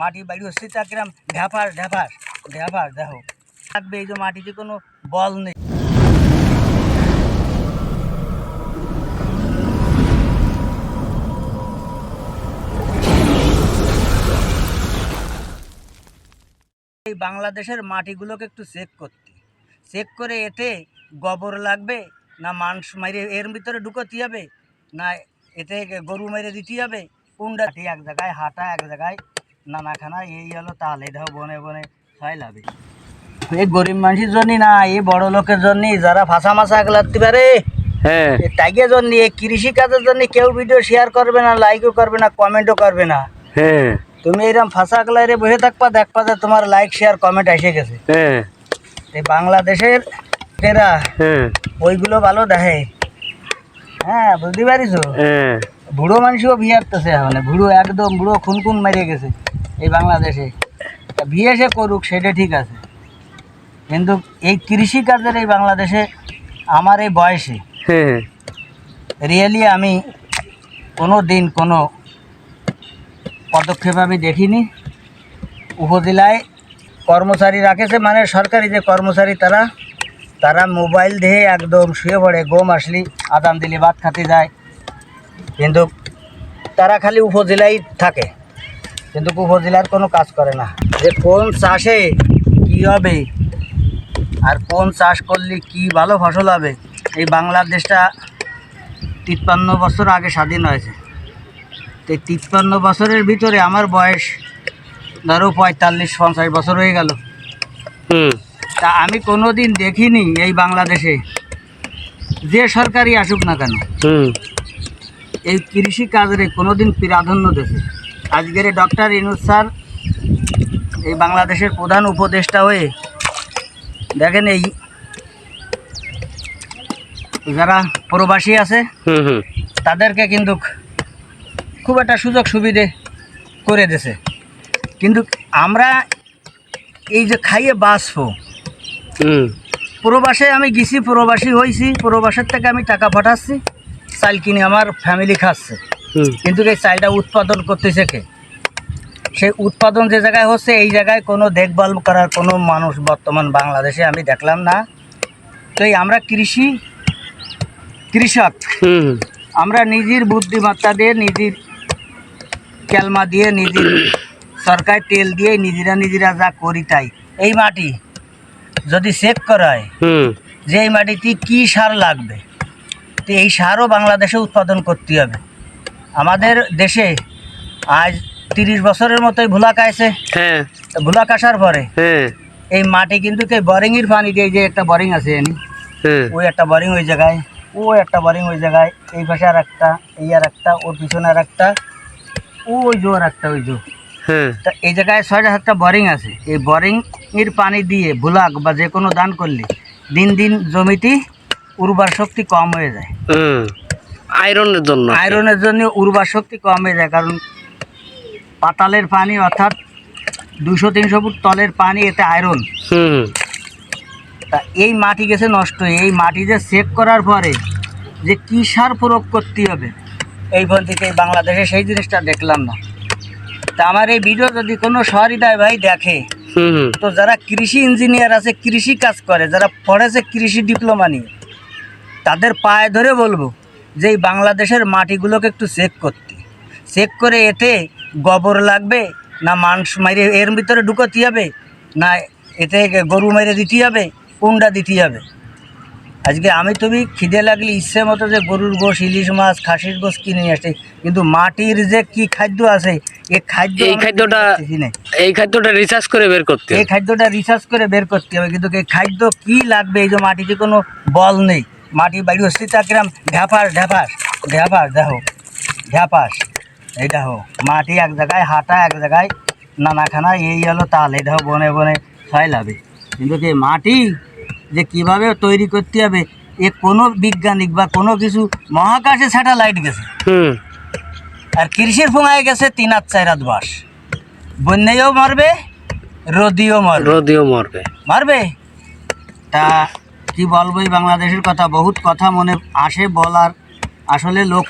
মাটি বাড়ি হচ্ছে কিরম ঢ্যাপাস ঢ্যাপাস ঢ্যাপাস দেখো। থাকবে এই যে মাটিতে কোনো বল নেই। এই বাংলাদেশের মাটিগুলোকে একটু চেক করতে। চেক করে এতে গোবর লাগবে, না মাংস মাইরে, এর ভিতরে ঢুকোতে হবে, না এতে গরু মেরে দিতে হবে কোনটা এক জায়গায়, হাঁটা এক জায়গায় নানাখানা এই হলো তাহলে দেখো বনে বনে ছয় লাভে। এই গরিব মানুষের জন্য না এই বড় লোকের জন্য যারা ফাঁসা মাছা লাগতে পারে হ্যাঁ। টাইগের জন্য এই কৃষি কাজের জন্য কেউ ভিডিও শেয়ার করবে না লাইকও করবে না কমেন্টও করবে না। হ্যাঁ। তুমি এরকম ফাঁসা গলায় বসে থাকবা দেখবা যে তোমার লাইক শেয়ার কমেন্ট এসে গেছে। হ্যাঁ। এই বাংলাদেশের এরা হ্যাঁ। ওইগুলো ভালো দেখে। হ্যাঁ বুঝতে পারিস হ্যাঁ। বুড়ো মানুষও বিয়ে আসতেছে এখন। বুড়ো একদম বুড়ো খুন খুন মেরে গেছে এই বাংলাদেশে। বিয়ে সে করুক সেটা ঠিক আছে। কিন্তু এই কৃষি কাজের এই বাংলাদেশে আমার এই বয়সে হ্যাঁ রিয়েলি আমি কোনো দিন কোনো পদক্ষেপ আমি দেখিনি। উপজেলায় কর্মচারী রাখেছে মানে সরকারি যে কর্মচারী তারা তারা মোবাইল দিয়ে একদম শুয়ে পড়ে গম আসলি আদান দিলে ভাত খাতে যায়। কিন্তু তারা খালি উপজেলায় থাকে। কিন্তু উপজেলার কোনো কাজ করে না। যে কোন চাষে কী হবে আর কোন চাষ করলে কি ভালো ফসল হবে এই বাংলাদেশটা তিপ্পান্ন বছর আগে স্বাধীন হয়েছে। তো এই তিপ্পান্ন বছরের ভিতরে আমার বয়স ধরো পঁয়তাল্লিশ পঞ্চাশ বছর হয়ে গেল। তা আমি কোনো দিন দেখিনি এই বাংলাদেশে। যে সরকারি আসুক না কেন। এই কৃষি কাজরে কোনো দিন প্রাধান্য দেছে আজকের ডক্টর ইনুস স্যার এই বাংলাদেশের প্রধান উপদেষ্টা হয়ে দেখেন এই যারা প্রবাসী আছে হুম হুম। তাদেরকে কিন্তু খুব একটা সুযোগ সুবিধে করে দিছে। কিন্তু আমরা এই যে খাইয়ে বাঁচবো হুম। প্রবাসে আমি গেছি প্রবাসী হয়েছি প্রবাসের থেকে আমি টাকা পাঠাচ্ছি। চাল কিনে আমার ফ্যামিলি খাচ্ছে। কিন্তু এই চালটা উৎপাদন করতেছে কে? সেই উৎপাদন যে জায়গায় হচ্ছে এই জায়গায় কোনো দেখভাল করার কোনো মানুষ বর্তমান বাংলাদেশে আমি দেখলাম না। তো এই আমরা কৃষি কৃষক আমরা নিজের বুদ্ধিমত্তা দিয়ে নিজের ক্যালমা দিয়ে নিজের সরকার তেল দিয়ে নিজেরা নিজেরা যা করি তাই। এই মাটি যদি চেক করা হয় যে এই মাটিতে কী সার লাগবে? তো এই সারও বাংলাদেশে উৎপাদন করতে হবে। আমাদের দেশে আজ তিরিশ বছরের মতোই ভুলা কাইছে হ্যাঁ। ভুলা কাসার পরে। হ্যাঁ। এই মাটি কিন্তু কে বোরিংয়ের পানি দিয়ে যে একটা বোরিং আছে এনি হ্যাঁ। ওই একটা বোরিং ওই জায়গায় ও একটা বোরিং ওই জায়গায় এই পাশে আর একটা এই আর একটা ওর পিছনে আর একটা ওই জো আর একটা ওই জো তা এই জায়গায় ছয়টা সাতটা বোরিং আছে। এই বোরিংয়ের পানি দিয়ে ভুলাক বা যে কোনো দান করলে দিন দিন জমিতে উর্বর শক্তি কম হয়ে যায়। আয়রনের জন্য। আয়রনের জন্য উর্বর শক্তি কম হয়ে যায় কারণ পাতালের পানি অর্থাৎ দুশো তিনশো ফুট তলের পানি এতে আয়রন তা এই মাটি গেছে নষ্ট। হয়ে এই মাটি যে চেক করার পরে যে কী সার প্রয়োগ করতে হবে এই ফোন থেকে বাংলাদেশে সেই জিনিসটা দেখলাম না। তা আমার এই ভিডিও যদি কোনো সহৃদয় ভাই দেখে তো যারা কৃষি ইঞ্জিনিয়ার আছে কৃষি কাজ করে যারা পড়েছে কৃষি ডিপ্লোমা নিয়ে তাদের পায়ে ধরে বলব যে এই বাংলাদেশের মাটিগুলোকে একটু চেক করতে। চেক করে এতে গোবর লাগবে না মাংস মাইরে এর ভিতরে ঢুকোতে হবে না এতে গরু মেরে দিতে হবে কোনটা দিতে হবে। আজকে আমি তুমি খিদে লাগলে ইচ্ছে মতো যে গরুর গোশ ইলিশ মাছ খাসির গোশ কিনে নিয়ে আসছি কিন্তু মাটির যে কি খাদ্য আছে এই খাদ্য এই খাদ্যটা। এই খাদ্যটা রিসার্চ করে বের করতে এই খাদ্যটা রিসার্চ করে বের করতে হবে কিন্তু এই খাদ্য কি লাগবে এই যে মাটিতে কোনো বল নেই। মাটি বাড়ি হচ্ছে তা কিরম ঢ্যাপাস ঢ্যাপাস ঢ্যাপাস দেখো ঢ্যাপাস এই দেখো মাটি এক জায়গায় হাঁটা এক জায়গায় নানাখানা এই হলো তাল এই দেখো বনে বনে লাভে কিন্তু এই মাটি যে কীভাবে তৈরি করতে হবে এ কোনো বিজ্ঞানিক বা কোনো কিছু মহাকাশে স্যাটেলাইট গেছে। হুম। আর কৃষির ফোঙায় গেছে? তিন হাত চার হাত বাস। বন্যায়ও মারবে রদিও মারবে। রোদিও মরবে। মারবে? তা কি বলব এই বাংলাদেশের কথা বহুত কথা মনে আসে বলার। আসলে লোক